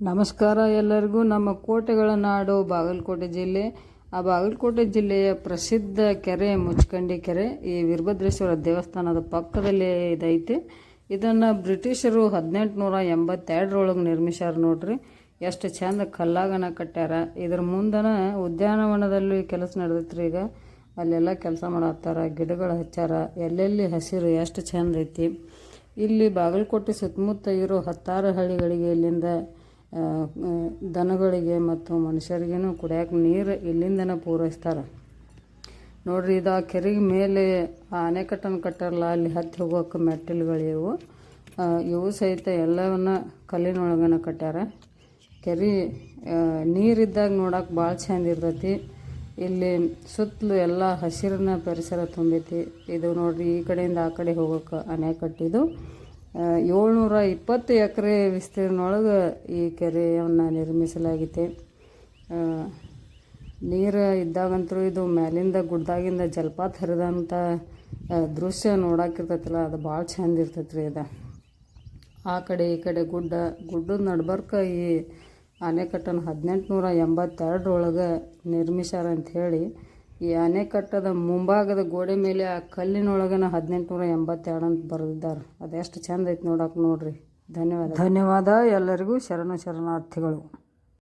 ನಮಸ್ಕಾರ ಎಲ್ಲರಿಗೂ. ನಮ್ಮ ಕೋಟೆಗಳ ನಾಡು ಬಾಗಲಕೋಟೆ ಜಿಲ್ಲೆ. ಆ ಬಾಗಲಕೋಟೆ ಜಿಲ್ಲೆಯ ಪ್ರಸಿದ್ಧ ಕೆರೆ ಮುಚ್ಕಂಡಿ ಕೆರೆ ಈ ವೀರಭದ್ರೇಶ್ವರ ದೇವಸ್ಥಾನದ ಪಕ್ಕದಲ್ಲೇ ಇದೈತೆ. ಇದನ್ನು ಬ್ರಿಟಿಷರು ಹದಿನೆಂಟುನೂರ ಎಂಬತ್ತೆರಡರೊಳಗೆ ನಿರ್ಮಿಸ್ಯಾರ ನೋಡ್ರಿ. ಎಷ್ಟು ಚಂದ ಕಲ್ಲಾಗನ ಕಟ್ಟ್ಯಾರ. ಇದ್ರ ಮುಂದನ ಉದ್ಯಾನವನದಲ್ಲಿ ಕೆಲಸ ನಡೆದೈತ್ರಿ ಈಗ. ಅಲ್ಲೆಲ್ಲ ಕೆಲಸ ಮಾಡತ್ತಾರ, ಗಿಡಗಳು ಹಚ್ಚಾರ. ಎಲ್ಲೆಲ್ಲಿ ಹಸಿರು ಎಷ್ಟು ಚಂದ ಐತಿ ಇಲ್ಲಿ ಬಾಗಲಕೋಟೆ ಸುತ್ತಮುತ್ತ ಇರೋ ಹತ್ತಾರು ಹಳ್ಳಿಗಳಿಗೆ ಇಲ್ಲಿಂದ ದನಗಳಿಗೆ ಮತ್ತು ಮನುಷ್ಯರಿಗೇನು ಕುಡಿಯೋಕೆ ನೀರು ಇಲ್ಲಿಂದನೇ ಪೂರೈಸ್ತಾರೆ. ನೋಡ್ರಿ, ಇದು ಆ ಕೆರೆಗೆ ಮೇಲೆ ಆ ಅಣೆಕಟ್ಟನ್ನು ಕಟ್ಟಾರಲ್ಲ, ಅಲ್ಲಿ ಹತ್ತಿ ಹೋಗೋಕೆ ಮೆಟ್ಟಿಲುಗಳು ಇವು. ಸಹಿತ ಎಲ್ಲವನ್ನ ಕಲ್ಲಿನೊಳಗನ ಕಟ್ಟ್ಯಾರ. ಕೆರೆ ನೀರಿದ್ದಾಗ ನೋಡಕ್ಕೆ ಭಾಳ ಚೆಂದ ಇರ್ತೈತಿ. ಇಲ್ಲಿ ಸುತ್ತಲೂ ಎಲ್ಲ ಹಸಿರಿನ ಪರಿಸರ ತುಂಬೈತಿ. ಇದು ನೋಡ್ರಿ, ಈ ಕಡೆಯಿಂದ ಆ ಕಡೆ ಹೋಗೋಕೆ ಅಣೆಕಟ್ಟಿದು. ಏಳ್ನೂರ ಇಪ್ಪತ್ತು ಎಕರೆ ವಿಸ್ತೀರ್ಣೊಳಗೆ ಈ ಕೆರೆಯನ್ನು ನಿರ್ಮಿಸಲಾಗಿದೆ ನೀರು ಇದ್ದಾಗಂತೂ ಇದು ಮೇಲಿಂದ ಗುಡ್ಡಾಗಿಂದ ಜಲಪಾತ ಹರಿದಂಥ ದೃಶ್ಯ ನೋಡಾಕಿರ್ತೈತಲ್ಲ, ಅದು ಭಾಳ ಚಂದ ಇರ್ತೈತೆ ರೀ ಇದು ಆ ಕಡೆ ಈ ಕಡೆ ಗುಡ್ಡ, ಗುಡ್ಡದ ನಡ್ಬರ್ಕ ಈ ಅಣೆಕಟ್ಟನ್ನು ಹದಿನೆಂಟುನೂರ ಎಂಬತ್ತೆರಡರೊಳಗೆ ನಿರ್ಮಿಸ್ಯಾರ ಅಂತ ಹೇಳಿ ಈ ಅಣೆಕಟ್ಟದ ಮುಂಭಾಗದ ಗೋಡೆ ಮೇಲೆ ಆ ಕಲ್ಲಿನೊಳಗನ ಹದಿನೆಂಟುನೂರ ಎಂಬತ್ತೆರಡು ಅಂತ ಬರೆದಿದ್ದಾರೆ. ಅದೆಷ್ಟು ಚಂದ ಐತೆ ನೋಡಕ್ಕೆ ನೋಡ್ರಿ. ಧನ್ಯವಾದ. ಧನ್ಯವಾದ. ಎಲ್ಲರಿಗೂ ಶರಣ ಶರಣಾರ್ಥಿಗಳು.